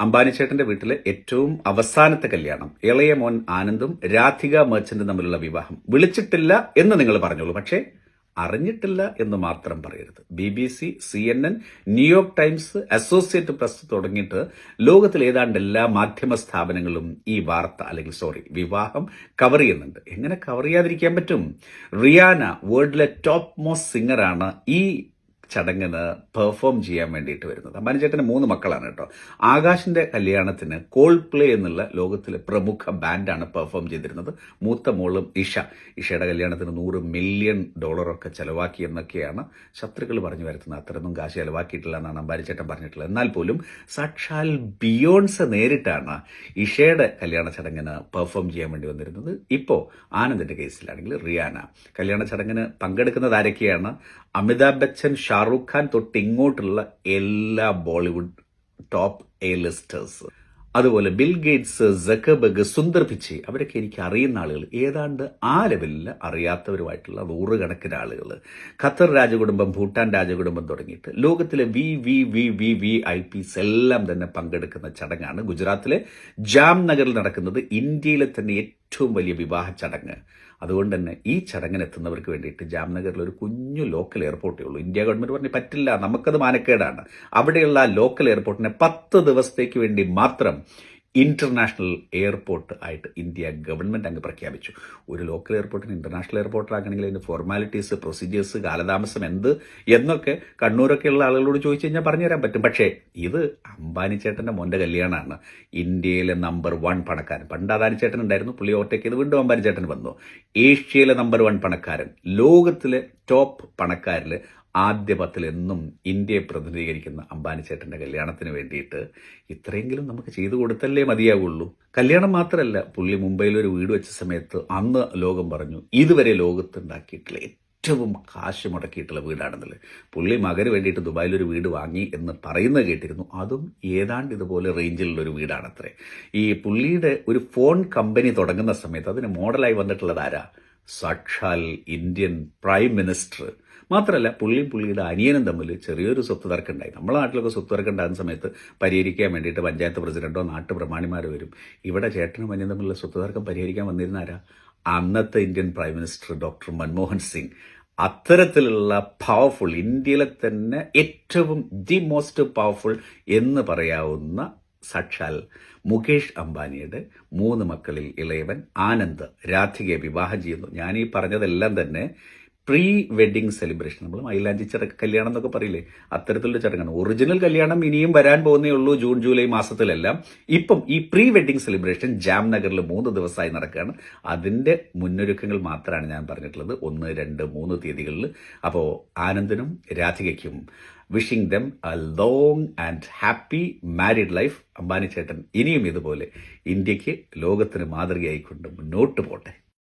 അംബാനി ചേട്ടന്റെ വീട്ടിലെ ഏറ്റവും അവസാനത്തെ കല്യാണം ഇളയ മോൻ ആനന്ദും രാധിക മെർച്ചന്റും തമ്മിലുള്ള വിവാഹം വിളിച്ചിട്ടില്ല എന്ന് നിങ്ങൾ പറഞ്ഞോളൂ. പക്ഷേ അറിഞ്ഞിട്ടില്ല എന്ന് മാത്രം പറയരുത്. B B C C N N New York times associate press തുടങ്ങിയിട്ട് ലോകത്തിലെ ഏതാണ്ട് എല്ലാ മാധ്യമ സ്ഥാപനങ്ങളും ഈ വാർത്ത അല്ലെങ്കിൽ സോറി വിവാഹം കവർ ചെയ്യുന്നുണ്ട്. എങ്ങനെ കവർ ചെയ്യാതിരിക്കാൻ പറ്റും? റിയാന വേൾഡിലെ ടോപ്പ് മോസ്റ്റ് സിംഗറാണ് ഈ ചടങ്ങിന് പെർഫോം ചെയ്യാൻ വേണ്ടിയിട്ട് വരുന്നത്. അമ്പാനിച്ചേട്ടന് മൂന്ന് മക്കളാണ് കേട്ടോ. ആകാശിന്റെ കല്യാണത്തിന് കോൾ പ്ലേ എന്നുള്ള ലോകത്തിലെ പ്രമുഖ ബാൻഡാണ് പെർഫോം ചെയ്തിരുന്നത്. മൂത്ത മോളും ഇഷ. ഇഷയുടെ കല്യാണത്തിന് നൂറ് മില്യൺ ഡോളറൊക്കെ ചെലവാക്കി എന്നൊക്കെയാണ് ശത്രുക്കൾ പറഞ്ഞു വരുത്തുന്നത്. അത്രയൊന്നും കാശ് ചെലവാക്കിയിട്ടില്ല എന്നാണ് അമ്പാനിച്ചേട്ടൻ പറഞ്ഞിട്ടുള്ളത്. എന്നാൽ പോലും സാക്ഷാൽ ബിയോൺസ് നേരിട്ടാണ് ഇഷയുടെ കല്യാണ ചടങ്ങിന് പെർഫോം ചെയ്യാൻ വേണ്ടി വന്നിരുന്നത്. ഇപ്പോൾ ആനന്ദിന്റെ കേസിലാണെങ്കിൽ റിയാന. കല്യാണ ചടങ്ങിന് പങ്കെടുക്കുന്നത് ആരൊക്കെയാണ്? അമിതാഭ് ബച്ചൻ ഷാറൂഖ് ഖാൻ തൊട്ട് ഇങ്ങോട്ടുള്ള എല്ലാ ബോളിവുഡ് ടോപ്പ് എ ലിസ്റ്റേഴ്സ് അതുപോലെ ബിൽ ഗേറ്റ്സ് ജക്കബഗ് സുന്ദർ പിച്ചി അവരൊക്കെ എനിക്ക് അറിയുന്ന ആളുകൾ. ഏതാണ്ട് ആ ലെവലിൽ അറിയാത്തവരുമായിട്ടുള്ള നൂറുകണക്കിന് ആളുകൾ. ഖത്തർ രാജകുടുംബം ഭൂട്ടാൻ രാജകുടുംബം തുടങ്ങിയിട്ട് ലോകത്തിലെ V V V V V I Ps എല്ലാം തന്നെ പങ്കെടുക്കുന്ന ചടങ്ങാണ് ഗുജറാത്തിലെ ജാംനഗറിൽ നടക്കുന്നത്. ഇന്ത്യയിലെ തന്നെ ഏറ്റവും വലിയ വിവാഹ ചടങ്ങ്. അതുകൊണ്ട് തന്നെ ഈ ചടങ്ങിനെത്തുന്നവർക്ക് വേണ്ടിയിട്ട് ജാംനഗറിൽ ഒരു കുഞ്ഞു ലോക്കൽ എയർപോർട്ടേ ഉള്ളൂ. ഇന്ത്യ ഗവൺമെന്റ് പറഞ്ഞു പറ്റില്ല നമുക്കത് മാനക്കേടാണ്. അവിടെയുള്ള ലോക്കൽ എയർപോർട്ടിനെ പത്ത് ദിവസത്തേക്ക് വേണ്ടി മാത്രം ഇന്റർനാഷണൽ എയർപോർട്ട് ആയിട്ട് ഇന്ത്യ ഗവൺമെന്റ് അങ്ങ് പ്രഖ്യാപിച്ചു. ഒരു ലോക്കൽ എയർപോർട്ടിന് ഇന്റർനാഷണൽ എയർപോർട്ട് ആക്കണമെങ്കിൽ അതിന്റെ ഫോർമാലിറ്റീസ് പ്രൊസീജിയേഴ്സ് കാലതാമസം എന്ത് എന്നൊക്കെ കണ്ണൂരൊക്കെയുള്ള ആളുകളോട് ചോദിച്ചു കഴിഞ്ഞാൽ പറഞ്ഞുതരാൻ പറ്റും. പക്ഷേ ഇത് അംബാനി ചേട്ടന്റെ മോന്റെ കല്യാണമാണ്. ഇന്ത്യയിലെ നമ്പർ വൺ പണക്കാരൻ. പണ്ട് അദാനി ചേട്ടൻ ഉണ്ടായിരുന്നു. പുള്ളി ഓവർടേക്ക് ചെയ്ത് വീണ്ടും അംബാനി ചേട്ടൻ വന്നു. ഏഷ്യയിലെ നമ്പർ വൺ പണക്കാരൻ. ലോകത്തിലെ ടോപ്പ് പണക്കാരിൽ ആദ്യ പത്തിൽ എന്നും ഇന്ത്യയെ പ്രതിനിധീകരിക്കുന്ന അംബാനി ചേട്ടന്റെ കല്യാണത്തിന് വേണ്ടിയിട്ട് ഇത്രയെങ്കിലും നമുക്ക് ചെയ്തു കൊടുത്തല്ലേ മതിയാവുള്ളൂ. കല്യാണം മാത്രമല്ല പുള്ളി മുംബൈയിൽ ഒരു വീട് വെച്ച സമയത്ത് അന്ന് ലോകം പറഞ്ഞു ഇതുവരെ ലോകത്തുണ്ടാക്കിയിട്ടുള്ള ഏറ്റവും കാശ് മുടക്കിയിട്ടുള്ള വീടാണെന്നുള്ളത്. പുള്ളി മകന് വേണ്ടിയിട്ട് ദുബായിൽ ഒരു വീട് വാങ്ങി എന്ന് പറയുന്നത് കേട്ടിരുന്നു. അതും ഏതാണ്ട് ഇതുപോലെ റേഞ്ചിലുള്ള ഒരു വീടാണത്രേ. ഈ പുള്ളിയുടെ ഒരു ഫോൺ കമ്പനി തുടങ്ങുന്ന സമയത്ത് അതിന് മോഡലായി വന്നിട്ടുള്ളത് ആരാ? സാക്ഷാൽ ഇന്ത്യൻ പ്രൈം മിനിസ്റ്റർ മാത്രമല്ല പുള്ളിയും പുള്ളിയുടെ അനിയനും തമ്മിൽ ചെറിയൊരു സ്വത്ത് തർക്കമുണ്ടായി. നമ്മളെ നാട്ടിലൊക്കെ സ്വത്ത് തർക്കം ഉണ്ടാകുന്ന സമയത്ത് പരിഹരിക്കാൻ വേണ്ടിയിട്ട് പഞ്ചായത്ത് പ്രസിഡന്റോ നാട്ടു പ്രമാണിമാർ വരും. ഇവിടെ ചേട്ടനും അനിയനും തമ്മിലുള്ള സ്വത്ത് തർക്കം പരിഹരിക്കാൻ വന്നിരുന്നാരാ? അന്നത്തെ Indian prime minister doctor Manmohan Singh. അത്തരത്തിലുള്ള പവർഫുൾ ഇന്ത്യയിലെ തന്നെ ഏറ്റവും ദി മോസ്റ്റ് പവർഫുൾ എന്ന് പറയാവുന്ന സാക്ഷാൽ മുകേഷ് അംബാനിയുടെ മൂന്ന് മക്കളിൽ ഇളയവൻ ആനന്ദ് രാധികയെ വിവാഹം ചെയ്യുന്നു. ഞാൻ ഈ പറഞ്ഞതെല്ലാം തന്നെ പ്രീ വെഡിങ് സെലിബ്രേഷൻ. നമ്മൾ മൈലാഞ്ചി ചടങ്ങ് കല്യാണം എന്നൊക്കെ പറയില്ലേ? അത്തരത്തിലുള്ള ചടങ്ങാണ്. ഒറിജിനൽ കല്യാണം ഇനിയും വരാൻ പോകുന്നേ ഉള്ളൂ ജൂൺ ജൂലൈ മാസത്തിലെല്ലാം. ഇപ്പം ഈ പ്രീ വെഡിങ് സെലിബ്രേഷൻ ജാംനഗറിൽ മൂന്ന് ദിവസമായി നടക്കുകയാണ്. അതിന്റെ മുന്നൊരുക്കങ്ങൾ മാത്രമാണ് ഞാൻ പറഞ്ഞിട്ടുള്ളത്. ഒന്ന് രണ്ട് മൂന്ന് തീയതികളിൽ. അപ്പോൾ ആനന്ദനും രാധികയ്ക്കും wishing them a long and happy married life Ambani ചേട്ടൻ ഇനിയും ഇതുപോലെ ഇന്ത്യയ്ക്ക് ലോകത്തിന് മാതൃകയായിക്കൊണ്ട് മുന്നോട്ട് പോട്ടെ.